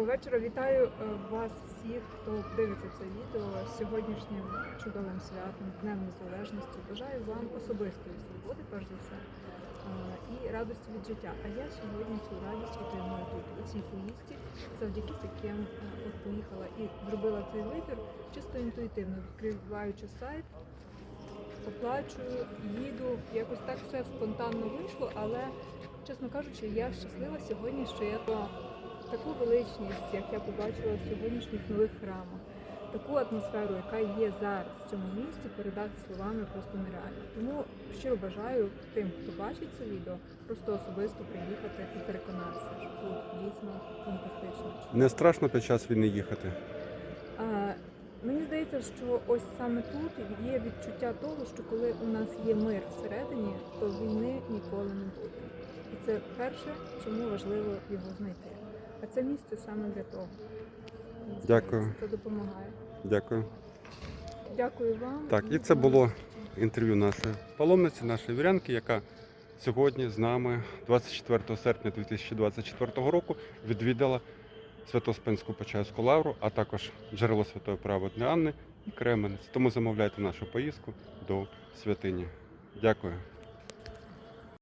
Доброго вечора. Вітаю е, вас всіх, хто дивиться це відео з сьогоднішнім чудовим святом, Днем Незалежності. Бажаю вам особистої свободи, перш за все, е, і радості від життя. А я сьогодні цю радість отримую тут, у цій поїздці, завдяки таким е, от поїхала і зробила цей вибір чисто інтуїтивно, відкриваючи сайт. Оплачую, їду, якось так все спонтанно вийшло, але, чесно кажучи, я щаслива сьогодні, що я таку величність, як я побачила в сьогоднішніх нових храмах, таку атмосферу, яка є зараз в цьому місці, передати словами просто нереально. Тому щиро бажаю тим, хто бачить це відео, просто особисто приїхати і переконатися, що тут дійсно фантастично. Не страшно під час війни їхати. А, мені здається, що ось саме тут є відчуття того, що коли у нас є мир всередині, то війни ніколи не буде. І це перше, чому важливо його знайти. А це місце саме для того. Дякую. Це допомагає. Дякую. Дякую вам. Так, і це було інтерв'ю нашої паломниці, нашої вірянки, яка сьогодні з нами 24 серпня 2024 року відвідала Свято-Спенську Почаївську лавру, а також джерело Святої Праведної Анни і Кременець. Тому замовляйте нашу поїздку до святині. Дякую.